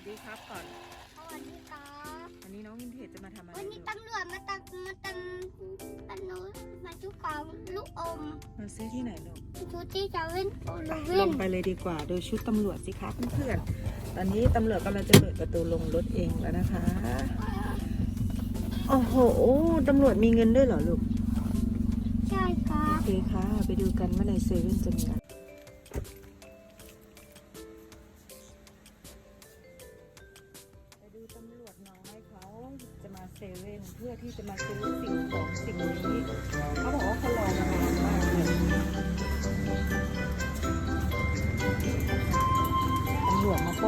วัสดีครับก่อน สวัสดีครับวันนี้น้องวินเทจจะมาทำอะไรวันนี้ลูกตำรวจมาตังมาตังตันนูมาทุกกองลูกอมมาซื้อที่ไหนลูกชุดที่จะเว้นโอลูลเว้นงไปเลยดีกว่าดูชุดตำรวจสิคะเพื่อนๆตอนนี้ตำรวจกำลังจะเปิดประตูลงรถเองแล้วนะคะโอ้โหตำรวจมีเงินด้วยเหรอลูกใช่ครัโอบเคค่ะ ไปดูกันว่าในเซเว่นจะมีอะไร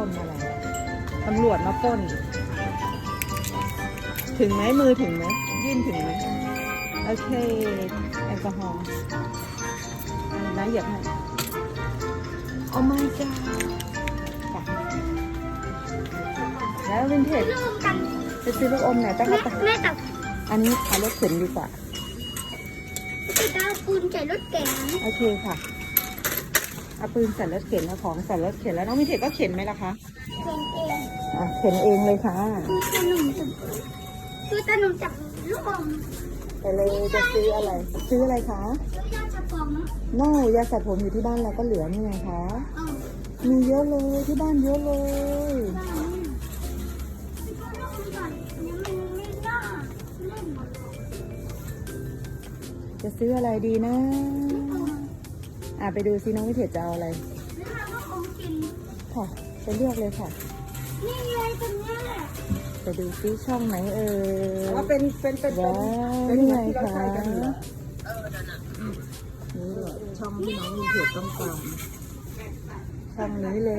ล้นอะไรตำรวจมาปล้น ถึงไหมมือถึงไหมยื่นถึงไหมโอเคแอลกอฮอล์นะเหยียบให้โอ้ my god ค่ะแล้ววินเทจลืมกันจะซื้อลูกอมไหนตั้งแม่แต่แม่ตักอันนี้เอารถเข็นดีกว่าจะเอาปูนใส่รถเก๋งโอเคค่ะ เอาปืนใส่รถเข็นแล้วของใส่รถเข็นแล้วน้องวินเทจก็เข็นไหมล่ะคะเก๋งเองอะเข็นเองเลยค่ะ คือตาหนุ่มจับคือตาหนุ่มจับลูกอมไปเลยจะซื้ออะไร ซื้ออะไรคะแล้วยาจะฟองนะโน่ยาสระผมอยู่ที่บ้านเราก็เหลือนี่ไงคะเอามีเยอะเลยที่บ้านเยอะเลยได้ไหมก็ลูกก่อนยังมันไม่น่าเล่นหรอกจะซื้ออะไรดีนะลูก อมอะไปดูซิน้องวินเทจจะเอาอะไรแล้วเราก็อมกิน ค่ะไปเลือกเลยค่ะ นี่ไงตรงเนี้ยไปดูซิช่องไหนเอ่ยว่าเป็นเป็นเป็นว้าวเป็นนี่เหมืไงอนที่เราคะใช้กันเหรอนี่แหละช่องที่น้องมีเพจต้องการช่องนี้เล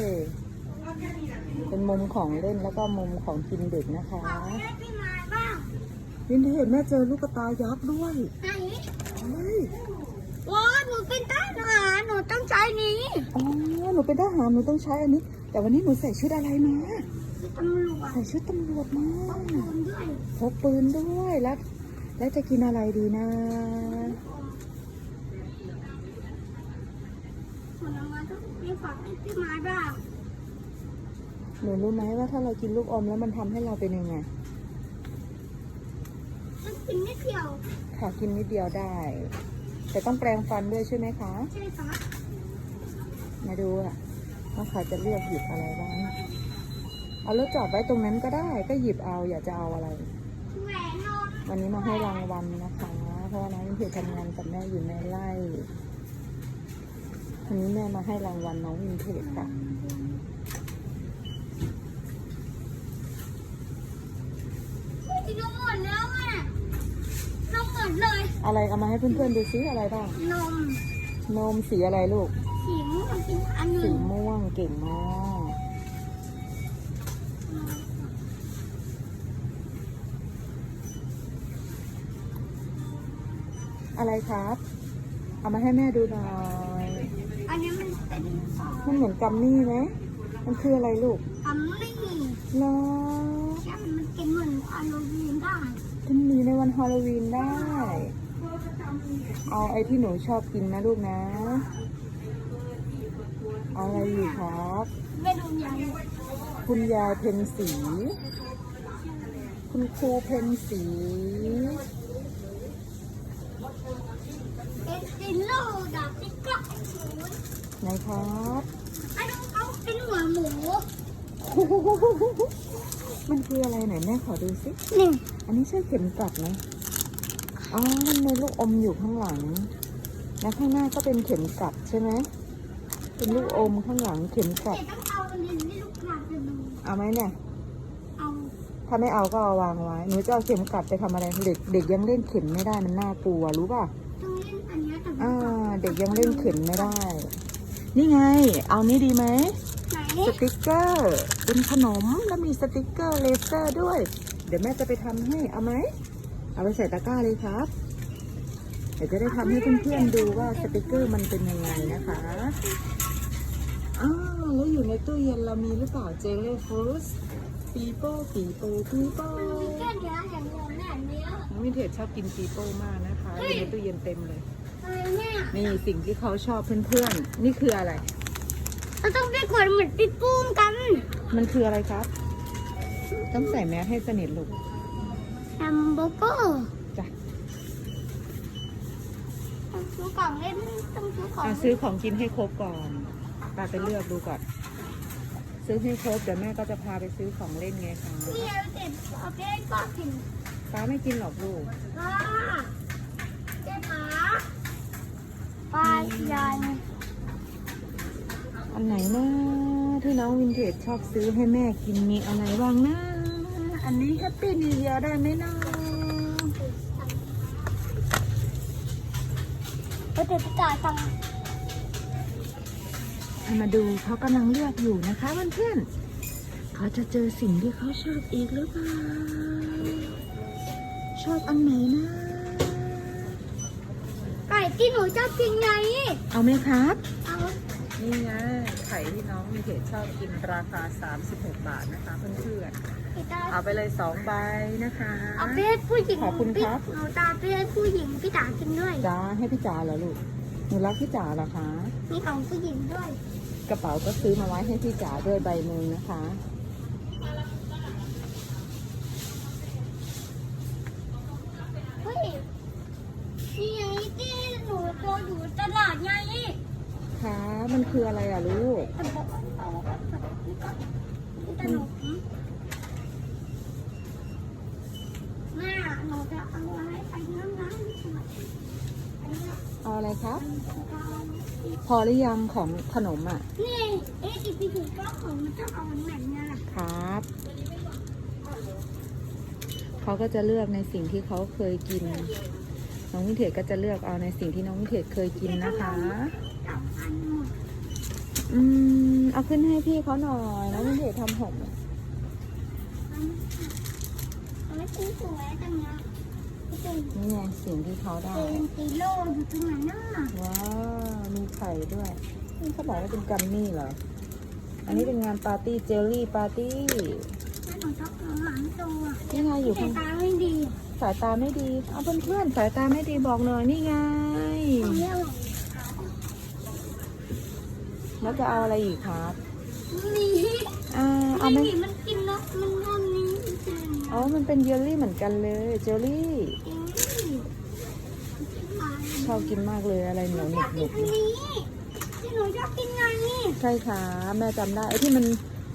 ย เป็นมุมของเล่นแล้วก็มุมของกินเด็กนะคะขอแม่พี่มาบ้างวินเทจแม่เจอลูกกระตายยักษ์ด้วย ไหนเฮ้ย ว้าหนูเป็นทหารหนูต้องใช้นี้อ๋อหนูเป็นทหารหนูต้องใช้อันนี้ แต่วันนี้หนูใส่ชุดอะไรมาตำรวจใส่ชุดตำรวจมาต้องโดนด้วยพกปืนด้วยแล้วแล้วจะกินอะไรดีนะผลไม้ต้องมีฝากให้พี่มาบ้างหนูรู้ไหมว่าถ้าเรากินลูกอมแล้วมันทำให้เราเป็นยังไงต้องกินไม่เที่ยวค่ะกินนิดเดียวได้ แต่ต้องแปรงฟันด้วยใช่ไหมคะ ใช่ปะมาดูอะว่าเขาจะเลือกหยิบอะไรบ้าง เอารถจอดไว้ตรงนั้นก็ได้ ก็หยิบเอาอยากจะเอาอะไร แหวนนมวันนี้มาให้รางวัลนะคะ เพราะว่าน้องวินเทจทำงานกับแม่อยู่ในไร่วันนี้แม่มาให้รางวัลน้องวินเทจค่ะ กินนมหมดแล้วอะนมหมดเลย อะไรเอามาให้เพื่อนๆดูซิอะไรบ้าง นม นมสีอะไรลูก สีม่วงกินอันหสีนึ่งม่วงเก่งมาก อะไรครับ เอามาให้แม่ดูหน่อย อันนี้มันเป็นมันเหมือนกัมมี่ไหมมันคืออะไรลูกอัมลี่เนาะใช่มันกินเหมือนฮาโลวีนได้ มันมีในวันฮาโลวีนได้ เอาไอ้ที่หนูชอบกินนะลูกนะ เอาอะไรอยู่ครับ ไม่ดูยังคุณยายเพนสี คุณครูเพนสีเป็นซิลโลดาบติ๊กเกอร์ศูนย์ไหนครับไอ้น้องเขาเป็นหัวหมูมันคืออะไรไหนแม่ขอดูสินี่อันนี้ใช่เข็มกลัดไหม อ๋อมันมีลูกอมอยู่ข้างหลัง แล้วข้างหน้าก็เป็นเข็มกลัดใช่ไหม เป็นลูกอมข้างหลังเข็มกลัดแต่ต้องเอาอันนี้ที่ลูกค้าจะดูเอาไหมเนี่ย เอาถ้าไม่เอาก็เอาวางไว้ หนูจะเอาเข็มกลัดไปทำอะไร เด็กเด็กยังเล่นเข็มไม่ได้มันน่ากลัวรู้ป่ะ ต้องเล่นอันเนี้ยแต่อ่า เด็กยังเล่นเข็มไม่ได้ นี่ไง เอานี้ดีไหม ไหนสติกเกอร์เป็นขนมแล้วมีสติกเกอร์เลเซอร์ด้วย เดี๋ยวแม่จะไปทำให้เอาไหม เอาไปใส่ตะกร้าเลยครับ เดี๋ยวจะได้ทำให้เพื่อนๆดูว่าสติกเกอร์มันเป็นยังไงนะคะอ้าวแล้วอยู่ในตู้เย็นเรามีหรือเปล่าเจลลี่ฟรุตปีโป้ปีโป้ปีโป้มันมีแค่เนี้ยอย่างเดียวแน่เนี้ยน้องวินเทจชอบกินปีโป้มากนะคะอยู่ในตู้เย็นเต็มเลย อะไรเนี่ยนี่สิ่งที่เขาชอบเพื่อนๆ นี่คืออะไรขเราต้องไปกดเหมือนปิดปุ้มกัน มันคืออะไรครับ ต้องใส่แมสให้สนิทลูก แฮมเบอร์เกอร์จ้ะต้องซื้อกล่องเล่นต้องซื้อของอะซื้อของกินให้ครบก่อนปาไปเลือกดูก่อน ซื้อให้ครบเดี๋ยวแม่ก็จะพาไปซื้อของเล่นไงคะนี่เอาเด็ดเอาไปให้ป้ากินป้าไม่กินหรอกลูกป้าเจ๊ผาป้ายายอันไหนนะที่น้องวินเทจชอบซื้อให้แม่กินมีอะไรบ้างนะ อันนี้แฮปปี้นิวเยียได้ไหมนะก็เด็ดจ่ายตังค์ให้มาดูเขากำลังเลือกอยู่นะคะเพื่อนๆเขาจะเจอสิ่งที่เขาชอบอีกหรือเปล่า ชอบอันไหนนะ ไก่ที่หนูชอบกินไง เอาไหมครับ เอา นี่ไงไข่ที่น้องวินเทจชอบกินราคา 36 บาทนะคะเพื่อนพี่ตาๆเอาไปเลย2ใบนะคะเอาไปให้ผู้หญิงขอบคุณครับเอาตาไปให้ผู้หญิงพี่ตากินด้วยจ้าให้พี่จ๋าเหรอลูกหนูรักพี่จ๋าเหรอคะมีของผู้หญิงด้วย กระเป๋าก็ซื้อมาไว้ให้พี่จ๋าด้วยใบหนึ่งนะคะ เฮ้ยนี่ไงที่หนูโตอยู่ตลาดไง ค่ะ มันคืออะไรอะลูกเอาแบบนี้ก็มีขนมแม่หนูจะเอาอะไรไปน้ำน้ำอันนี้เอาอะไรครับ พอหรือยังของขนมอะ นี่เอ๊ะจริงๆถึงก็ของมันต้องเอาอันไหนเนี่ยล่ะครับ เขาก็จะเลือกในสิ่งที่เขาเคยกิน น้องวิเทจก็จะเลือกเอาในสิ่งที่น้องวิเทจเคยกินนะคะ องอันหมดอืม เอาขึ้นให้พี่เขาหน่อยน้องวินเทจทำหกอันนี้คือสวยจังนะเป็นนี่ไงสิ่งที่เขาได้ เป็นกิโลอยู่ตรงไหนน่ะว้าว มีไข่ด้วยนี่เขาบอกว่าเป็นกัมมี่เหรอ อันนี้เป็นงานปาร์ตี้เจลลี่ปาร์ตี้แม่หนูชอบของหลังตัวนี่ไงอยู่แต่ข้างตาไม่ดี สายตาไม่ดี เอาเพื่อนๆสายตาไม่ดีบอกหน่อยนี่ไงของเรียก แล้วจะเอาอะไรอีกครับมีอ่าเอาไม่ไหมมีมันกินแล้วมันงอนนี้จริงอ๋อมันเป็นเยลลี่เหมือนกันเลยเจลลี่ชอบกินมากเลยอะไรเหนียวหอนุยาบกหกินุนบอันนี้ที่หนูชอบกินไงนี่ใช่ค่ะแม่จำได้ไอ้ที่มัน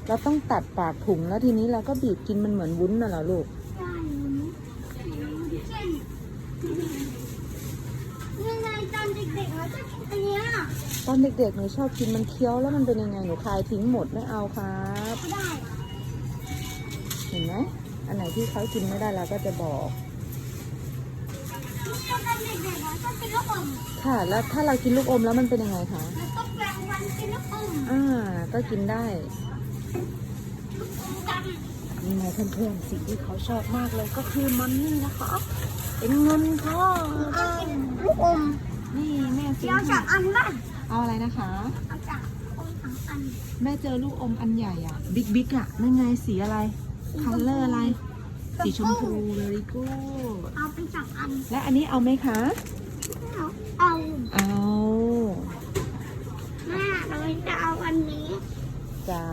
เราต้องตัดปากถุงแล้วทีนี้เราก็บีบกินมันเหมือนวุ้นน่ะเหรอลูก ใช่เช่นยังไงตอนเด็กๆเราช อบกินอันเนี้ยตอนเด็กๆหนูชอบกินมันเคี้ยวแล้วมันเป็นยังไงหนูคายทิ้งหมดไม่เอาครับ ไม่ได้เห็นไหมอันไหนที่เขากินไม่ได้เราก็จะบอก ตอนเด็กๆเราชอบกินลูกอมค่ะ แล้วถ้าเรากินลูกอมแล้วมันเป็นยังไงคะเราต้องแปลงวันกินลูกอมอ่าก็กินได้ลูกอมกันนี่ไงเพื่อนๆสิ่งที่เขาชอบมากเลยก็คือมันนี่นะคะเป็นเงินทองเอากินลูกอมนี่แม่ซื้อ เดี๋ยวให้จากอันบ้างเอาอะไรนะคะ เอาจากอมทั้งอันแม่เจอลูกอมอันใหญ่อะ บิ๊กบิ๊กอะนั่นไงสีอะไร คัลเลอร์อะไร สีชมพูเลยกูเอาไปจากอัน และอันนี้เอาไหมคะ เอาเอาเอาแม่เราจะเอาอันนี้จ้า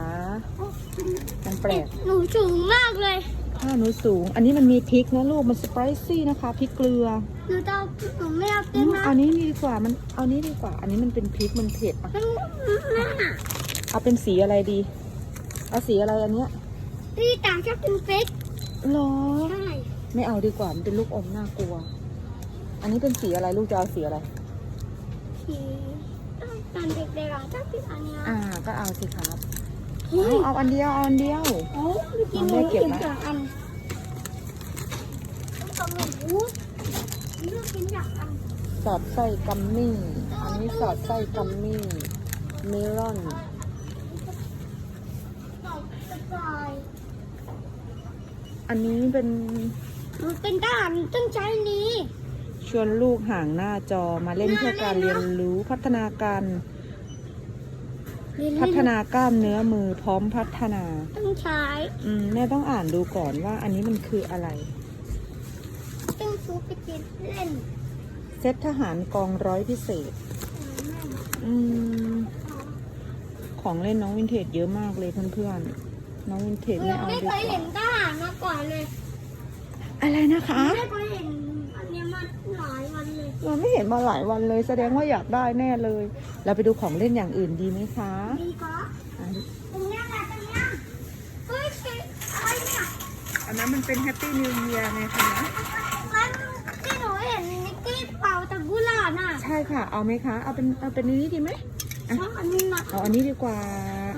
มันแปลก หนูสูงมากเลย ถ้าหนูสูง อันนี้มันมีพริกนะลูก มันสไปซี่นะคะพริกเกลือ หนูจะเอาหนูไม่เอาอืกินมนะเอานี้ดีกว่า มัน เอานี้ดีกว่า อันนี้มันเป็นพริก มันเผ็ดอะแม่เอาเป็นสีอะไรดี เอาสีอะไรอันเนี้ยพี่ต่างชอบกินเฟกหรอ ใช่ ไม่เอาดีกว่า มันเป็นลูกอมน่ากลัว อันนี้เป็นสีอะไรลูกจะเอาสีอะไร สีตอนเด็กๆเราชอบกินอันเนี้ยอ่า ก็เอาสิครับ เอาเอาอันเดียวเอาอันเดียวโอ้ยกินหนูกินสองอันต้องหนูเลือกกินจากอันสอดไส้กัมมี่ อันนี้สอดไส้กัมมี่เมลอนอันนี้เป็นมันเป็นทหารต้องใช้นี้ ชวนลูกห่างหน้าจอมาเล่นเพื่อการเรียนรู้พัฒนาการ พัฒนากล้ามเนื้อมือพร้อมพัฒนา ต้องใช้อืมแม่ต้องอ่านดูก่อนว่าอันนี้มันคืออะไร ต้องซื้อไปกินเล่นเซตทหารกองร้อยพิเศษ อืม ของเล่นน้องวินเทจเยอะมากเลยเพื่อนๆ น้องวินเทจไม่เอาไม่ดีเคยกเห็ว่านทหารมาก่อนเลย อะไรนะคะ ไม่เคยเห็นอันเนี้ยมา หลายวันเลยเราไม่เห็นมาหลายวันเลยแสดงว่าอยากได้แน่เลย เราไปดูของเล่นอย่างอื่นดีไหมคะดีก็อะตรงเนี้ยแหละตรงเนี้ยเฮ้ยคืออะไรเนี่ยอันนั้นมันเป็นแฮปปี้นิวเยียร์ไงคะมันที่หนูเห็นนิกกี้เป่าจากกุหลาบน่ะใช่ค่ะเอาไหมคะเอาเป็นเอาเป็นนี้ดีไหมชอบอันนี้นะเอาอันนี้ดีกว่า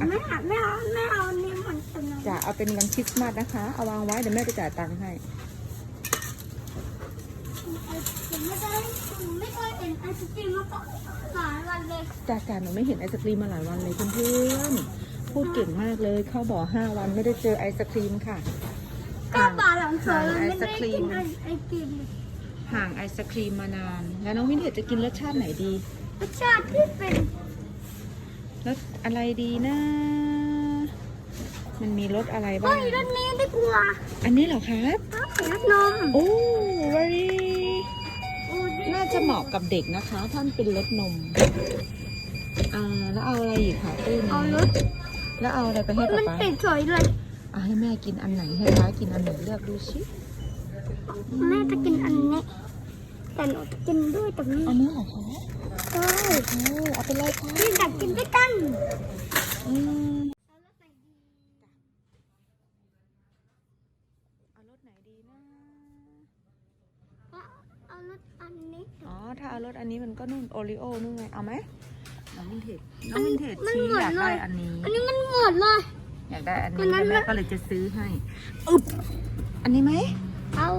ไม่เอาไม่เอาไม่เอาอันนี้มันเป็นอะไรจะเอาเป็นวันคริสต์มาสนะคะเอาวางไว้เดี๋ยวแม่ไปจ่ายตังค์ให้ ผม ไม่ได้ผมไม่เคยเห็นไอศกรีมมาก่อนหลายวันเลยจ่าจ่าหนูไม่เห็นไอศครีมมาหลายวันเลยเพื่อนๆพูดเก่งมากเลย เข้าบ่อห้าวันไม่ได้เจอไอศครีมค่ะก็บาหลังสวนห่างไม่ได้ไอศกรีกินมไอไอติมห่างไอศครีมมานาน แล้วน้องวินเทจจะกินรสชาติไหนดี รสชาติที่เป็นรสอะไรดีนะ มันมีรสอะไรบ้าเฮ้งยรสนี้ดีกว่า อันนี้เหรอครับรสนม โอ้ very โอ้ดีน่า จะเหมาะกับเด็กนะคะ ท่านเป็นรสนม อ่า แล้วเอาอะไรอีกคะตู้นี้เอารสแล้วเอาอะไรไปให้ป๊ามันป๊าติดสวยเลยเอาให้แม่กินอันไหนให้ป๊ากินอันไหนเลือกดูชิแม่จะกินอันนี้แต่หนูจะกินด้วยตรงนี้อันนี้เหรอคะใช่โอ้เอาไปเลยค่ะพี่อยากกินด้วยกัน อืมเอารสไหนดีนะ เอารสอันนี้ อ๋อ ถ้าเอารสอันนี้มันก็นุ่นโอริโอนู่นไง เอาไหมน้องวินเทจน้องวินเทจมันชี้เหมือนอยากได้เลย อันนี้ อันนี้มันเหมือนเลย อยากได้อันตันี้วนั้นแล้วแม่น่ะก็เลยจะซื้อให้อึบอันนี้ไหม เอา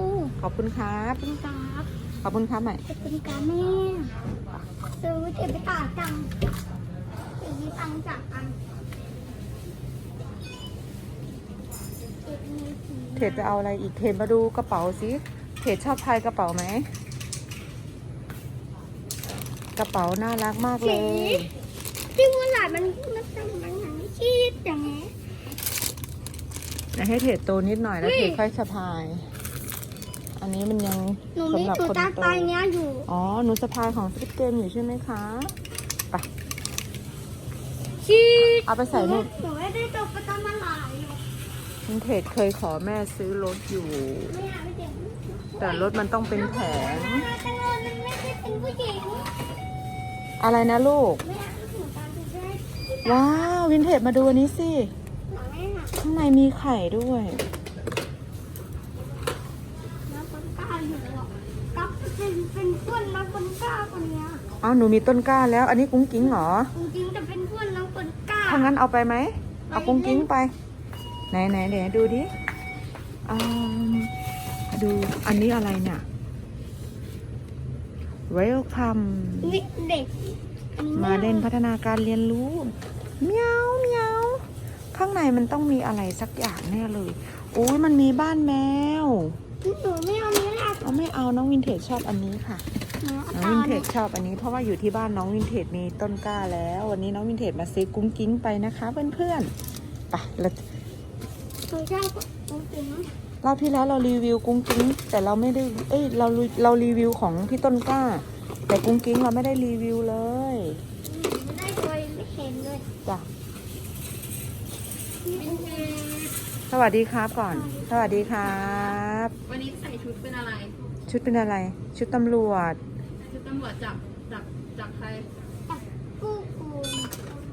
ขอบคุณครับ เป็นกราฟขอบคุณครับใหม่จะเป็นกราฟแม่ซื้อเก็บไปตากจังซื้อตังค์จากอันเก็บมือถือเทจจะเอาอะไรอีกเทจมาดูกระเป๋าสิเทจชอบพายกระเป๋าไหม กระเป๋าน่ารักมากเลยที่มูหลาดมันมันทำมันอย่างนี้ชีดอย่างนี้เดี๋ยวให้เทจโตนิดหน่อยแล้วเฮ้ยเทจค่อยสะพาย อันนี้มันยังหนูมีสำหรับตัวคนตาโตตายเนี้ยอยู่ อ๋อ หนูสะพายของสปิเกมอยู่ใช่ไหมคะไปชีดเอาไปใส่นู่น หนูไม่ได้ตัวประจำมาหลายหรอกคุณเทจเคยขอแม่ซื้อรถอยู่ ไม่อยากไปเจ็บ แต่รถมันต้องเป็นแผงแต่เงินมันไม่ใช่เป็นผู้หญิงอะไรนะลูก ไม่อยากให้หนูตามไปด้วยว้าว วินเทจมาดูอันนี้สิหนังแม่น่ะข้างในมีไข่ด้วย น้ำคนกล้าอยู่หรอกกับเป็นเป็นเพื่อนน้ำคนกล้าคนเนี้ยอ้าวหนูมีต้นกล้าแล้ว อันนี้กุ้งกิ้งเหรอ จริงๆจะเป็นเพื่อนน้ำคนกล้าถ้างั้นเอาไปไหม เอากุ้งกิ้งไป ไหนไหนเดี๋ยวดูดิอืม ดูอันนี้อะไรเนี่ย welcome นี่เด็กอันนี้มาเล่นพัฒนาการเรียนรู้เมียวเมียวข้างในมันต้องมีอะไรสักอย่างแน่เลยโอ้ยมันมีบ้านแมวหนูไม่เอาเนี้ยเอาไม่เอาน้องวินเทจชอบอันนี้ค่ะหนูน้องวินเทจชอบอันนี้เพราะว่าอยู่ที่บ้านน้องวินเทจมีต้นกล้าแล้ว วันนี้น้องวินเทจมาซื้อกุ้งกิ้งไปนะคะเพื่อนๆไปเราหนูชอบจริง รอบที่แล้วเรารีวิวกุ้งกิ้ง แต่เราไม่ได้เอ้ยเราเรารีวิวของพี่ต้นกล้า แต่กุ้งกิ้งเราไม่ได้รีวิวเลยๆไม่ได้เคยไม่เห็นเลยจ้ะสวัสดีครับก่อน สวัสดีครับ วันนี้ใส่ชุดเป็นอะไร ชุดเป็นอะไร ชุดตำรวจ ชุดตำรวจจับจับจับใครตัดกู้กูล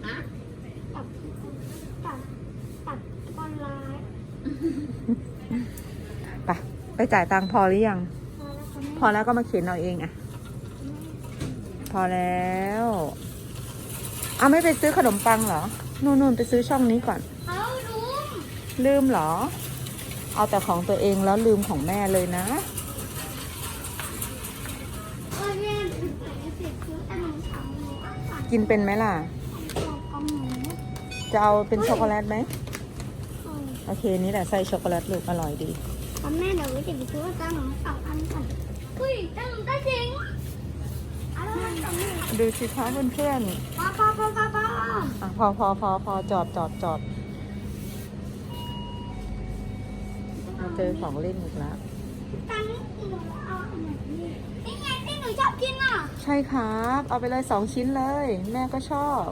อะตัดตัดตัดออนไลน์ ไปไปจ่ายตังค์พอหรือยังพอแล้วค่ะแม่พอแล้วก็มาเขียนเอาเองอะพอแล้วเอาไม่ไปซื้อขนมปังเหรอ นู่นนู่นไปซื้อช่องนี้ก่อน เอาลุงลืมเหรอ เอาแต่ของตัวเองแล้วลืมของแม่เลยนะเออแม่ถึงไหนเสร็จคือขนมถังหนูอะค่ะกินเป็นไหมล่ะตัวกับหมูจะเอาเป็นช็อกโกแลตไหมเออโอเค นี่แหละไส้ช็อกโกแลตลูกอร่อยดี กับแม่เดี๋ยวไว้จะไปซื้อขนมสองอันก่อนอุ้ยขนมตาเจงอะไรกับแม่ดูสิคะเพื่อนป้าป้าป้าป้าป้าๆอะพอพอพอพอจอดจอดจอดมาเจอของเล่นอีกแล้ว ตังค์หนูเอาอันไหนนี่นี่ไงที่หนูชอบกินอะใช่ครับ เอาไปเลยสองชิ้นเลย แม่ก็ชอบ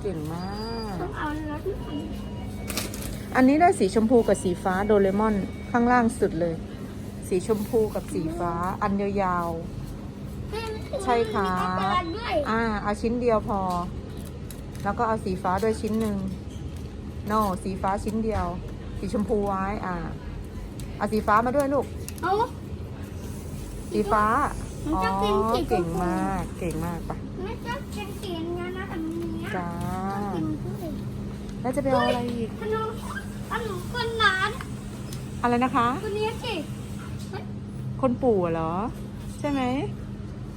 เก่งมาก ต้องเอารถอันนี้ ได้สีชมพูกับสีฟ้าโดเรมอนข้างล่างสุดเลย สีชมพูกับสีฟ้า อันยาวๆ ใช่ค่ะด้วยอ่าเอาชิ้นเดียวพอ แล้วก็เอาสีฟ้าด้วยชิ้นหนึ่ง no สีฟ้าชิ้นเดียว สีชมพูไว้อ่าเอาสีฟ้ามาด้วยลูกเอาสีฟ้ามันอ๋อจะเป็นสีชมพูเก่งมากเก่งมากปะไม่ชอบเป็นสีนี้นะแต่มีเนี้ยจ้ากินด้วยแล้วจะไปเอาอะไรอีกขนม ขนมคนร้านอะไรนะคะ คนนี้สิคนปู่เหรอ ใช่ไหม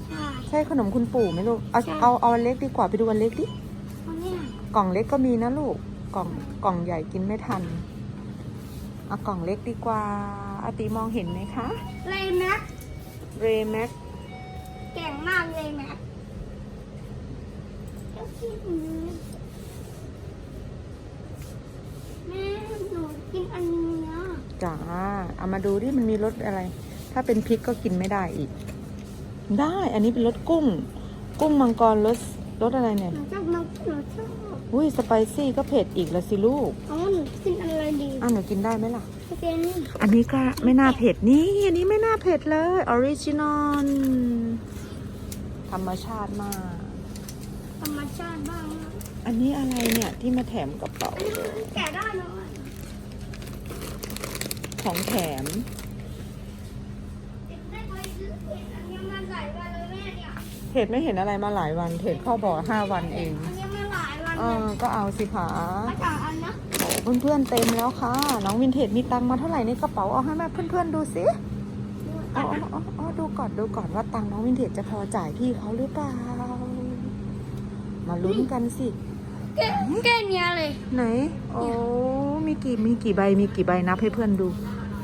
ใช่ ใช่ขนมคุณปู่ไหมลูก เอาใช่ เอาเอาอันเล็กดีกว่าไปดูอันเล็กดิ คนเนี้ยกล่องเล็กก็มีนะลูก กล่องกล่องใหญ่กินไม่ทัน เอากล่องเล็กดีกว่าอาติมองเห็นไหมคะ เลยแม็กเรแม็กเก่งมากเลยแม็กเจ้าขี้หนูแม่หนู กินอันนี้นะจ้าเอามาดูดิมันมีรสอะไร ถ้าเป็นพริกก็กินไม่ได้อีก ได้ อันนี้เป็นรสกุ้ง กุ้งมังกรรสรสอะไรเนี่ยหนูชอบน้องหนูชอบอุ้ยสไปซี่ก็เผ็ดอีกแล้วสิลูกเอาหนูกินอะไรดีอะหนูกินได้ไหมล่ะโอเคนี่อันนี้ก็ไม่น่าเผ็ดนี่ อันนี้ไม่น่าเผ็ดเลยออริจินอลธรรมชาติมาก ธรรมชาติบ้างนะอันนี้อะไรเนี่ยที่มาแถมกระเป๋าอันนี้มันแกะได้เนอะ ของแถมเด็กได้ไปซื้อเห็ดอันนี้มาหลายวันเลยแม่เนี่ยเทรดไม่เห็นอะไรมาหลายวัน เทรดเข้าบ่อห้าวันเองอันนี้มาหลายวันเอเลยอก็เอาสิคะมาจากอันนะโอ้เพื่อนๆเต็มแล้วค่ะ น้องวินเทจมีตังค์มาเท่าไหร่ในกระเป๋าเอาให้แม่เพื่อนๆดูสิเอาเอาเอาเอาดูก่อนดูก่อนว่าตังค์น้องวินเทจจะพอจ่ายพี่เขาหรือเปล่า มาลุ้นกันสิแก้แก้เนี้ยเลย ไหน โอ้ มีกี่มีกี่ใบมีกี่ใบนับให้เพื่อนดู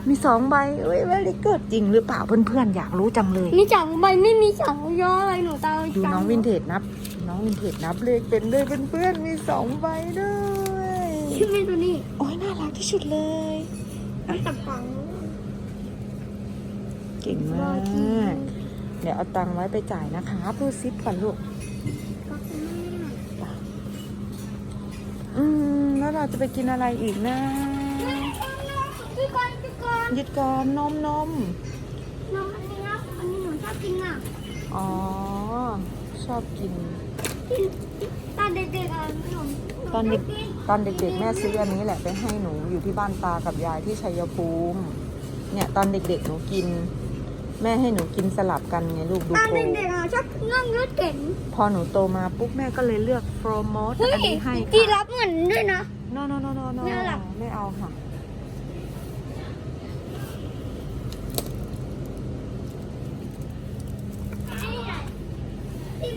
มีสองใบเอ้ยเวลิเกิดจริงหรือเปล่าเพื่อนๆอยากรู้จังเลยมีสองใบไม่มีสองย่ออะไรหนูตาดูน้องวินเทจนับ น้องวินเทจนับเลขเป็นด้วยเพื่อนๆมีสองใบด้วยชื่อเมนูนี่โอ้ยน่ารักที่สุดเลยตั้งแต่ฟังเก่งมากเดี๋ยวเอาตังค์ไว้ไปจ่ายนะคะพูดซิปก่อนลูกก็คือแม่อืมแล้วเราจะไปกินอะไรอีกนะพี่กอนพี่กอน หยุดก่อนนมนมน้องอันนี้นะอันนี้หนูชอบกินอะอ๋อ ชอบกินกินตอนเด็กๆอะหนูตอนเด็กตอนเด็กๆแม่ซื้ออันนี้แหละไปให้หนูอยู่ที่บ้านตากับยายที่ชัยภูมิ เนี่ยตอนเด็กๆหนูกิน แม่ให้หนูกินสลับกันไงลูกดูตอนโปรเด็กๆอะชอบนั่งรถเก๋งพอหนูโตมาปุ๊บแม่ก็เลยเลือกโปรโมทเฮ้ยอันนี้ให้จีค่ะ รับเหมือนด้วยนะโนโนโนโนโนไม่เอาหรอกไม่เอาค่ะ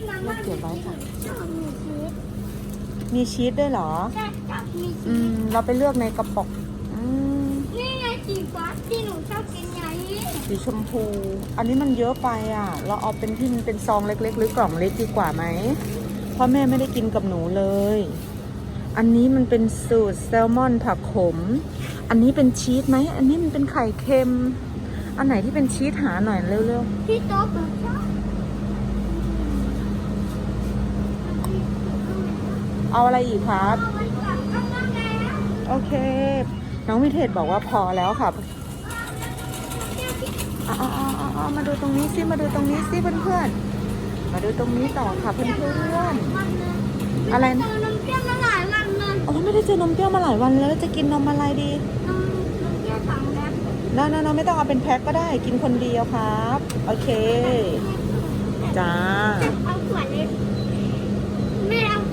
ที่มาม่าเก็บไว้ค่ะ ชอบมีชีสมีชีสด้วยเหรอ ใช่ชอบมีอืชีสม เราไปเลือกในกระป๋องอืมนี่ไงสีฟ้าที่หนูชอบกินไงสีชมพู อันนี้มันเยอะไปอะ เราเอาเป็นที่มันเป็นซองเล็ก ๆ หรือกล่องเล็กดีกว่าไหมเพราะแม่ไม่ได้กินกับหนูเลย อันนี้มันเป็นสูตรแซลมอนผักขม อันนี้เป็นชีสไหม อันนี้มันเป็นไข่เค็ม อันไหนที่เป็นชีสหาหน่อยเร็วพี่โต๊ะหนูชอบ ๆ เอาอะไรอีกครับเอาไว้ก่อนเอามาแล้วโอเค น้องวิเทศบอกว่าพอแล้วค่ะเอาเอาเอาเอาเอามาดูตรงนี้สิ มาดูตรงนี้สิเพื่อนๆ มาดูตรงนี้ต่อค่ะเพื่อนวันเลยๆอะไรเจนะอนมเปรี้ยวมาหลายวันเลยโอ้ไม่ได้เจอนมเปรี้ยวมาหลายวันแล้วจะกินนมอะไรดี นมนมเปรี้ยวสองแบบน้าน้าไม่ต้องเอาเป็นแพ็คก็ได้ กินคนเดียวครับ โอเค จ้า เอาขวดเลย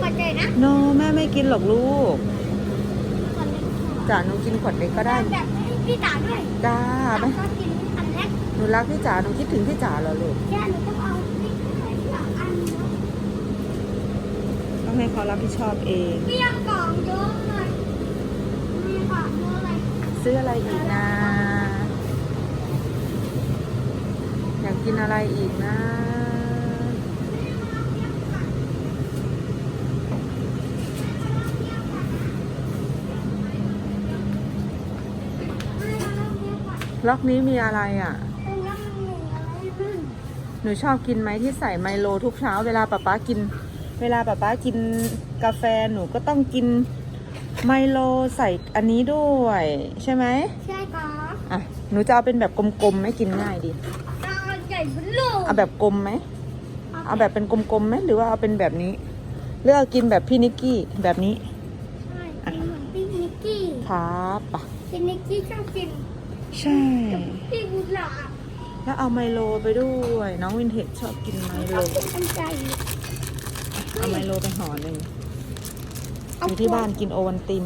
แม่เอาขวดเลยนะโนแม่ไม่กินหรอกลูกขวดเล็กจ๋าหนูกินขวดเล็กก็ได้ แบบให้พี่จ๋าด้วยจ้าจ๋าไหมก็กินอันเล็กหนูรักพี่จ๋าหนูคิดถึงพี่จ๋าเหรอลูกแค่หนูต้องเอาพี่จ๋าอันเดียวต้องให้เขารับผิดชอบเองเปรี้ยวกล่องเยอะเลยมีกล่องเยอะเลยซื้ออะไรอีกนะ อยากกินอะไรอีกนะ ล็อกนี้มีอะไรอะเป็นยังไงอะไรขึ้นหนูชอบกินไหมที่ใส่ไมโลทุกเช้า เวลาป๊าป๊ากินเวเวลาป๊าป๊ากินกาแฟหนูก็ต้องกินไมโลใส่อันนี้ด้วย ใช่ไหมใช่ครับอะหนูจะเอาเป็นแบบกลมๆไหมกินง่ายดีตาใหญ่เบลูเอาแบบกลมไหมเอาแบบเป็นกลมๆไหมหรือว่าเอาเป็นแบบนี้หรือเอากินแบบพี่นิกกี้แบบนี้ใช่เป็นเหมือนพี่นิกกี้ครับปะพี่นิกกี้ชอบกิน ใช่พี่กุหลาบแล้วเอาไมโลไปด้วย น้องวินเทจชอบกินไมโลอันใจเอาไมโลไปห่อหนึ่งอยู่ที่บ้านกินโอวันติน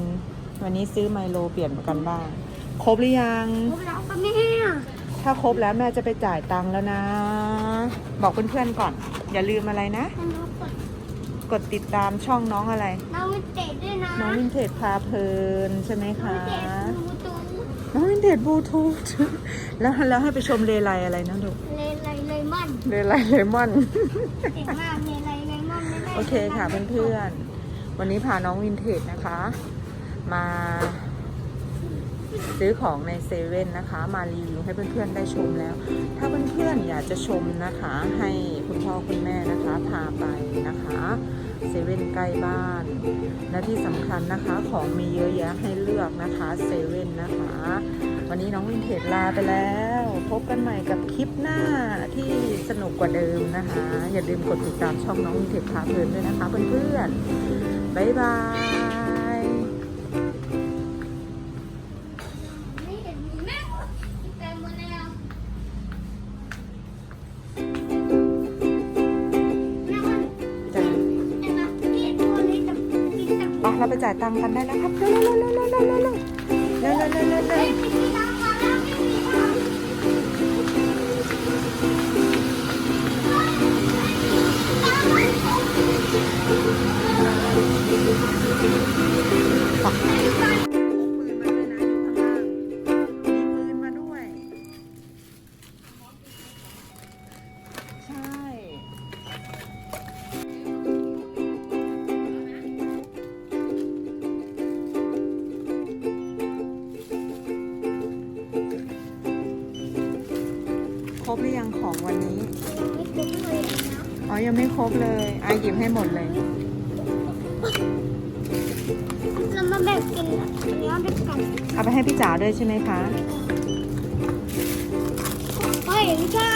วันนี้ซื้อไมโลเปลี่ยนกันบ้าง ครบหรือยังพวกเราก็แม่ถ้าครบแล้วแม่จะไปจ่ายตังค์แล้วนะ บอกเพื่อนๆก่อน อย่าลืมอะไรนะมันรู้กดกดติดตามช่องน้องอะไร น้องวิเตดด้วยนะ น้องวินเทจพาเพลินใช่ไหมน้องคะ วิเตดดูตูน้องวินเทจบลูทูธแล้วแล้วให้ไปชมเลไลอะไรนะลูกเลไลเลมอนเลไลเลมอน เก่งมากเลไลเลมอนเลไลโอเคค่ะเพื่อนๆ วันนี้พาน้องวินเทจนะคะ มาซื้อของในเซเว่นนะคะ มารีวิวให้เพื่อนๆได้ชมแล้ว ถ้าเพื่อนๆอยากจะชมนะคะ ให้คุณพ่อคุณแม่นะคะ พาไปนะคะ เซเว่นใกล้บ้าน และที่สำคัญนะคะของมีเยอะแยะให้เลือกนะคะเซเว่นนะคะ วันนี้น้องวินเทจลาไปแล้ว พบกันใหม่กับคลิปหน้าที่สนุกกว่าเดิมนะคะ อย่าลืมกดติดตามช่องน้องวินเทจพาเพลินด้วยนะคะเพื่อนๆบ๊ายบาย ไปจ่ายตังค์กันได้แล้วครับเร็วเร็วเร็วเร็วเร็วเร็วเร็วเร็วเร็วเร็วเร็ รบหรือยังของวันนี้ไม่คุ้มเลยนะอ๋อยังไม่ครบเลยอาหยิบให้หมดเลยเรามาแบ่งกินนะเนื้อด้วยกันเอาไปให้พี่จ๋าด้วยใช่ไหมคะเฮ้ยไม่ใช่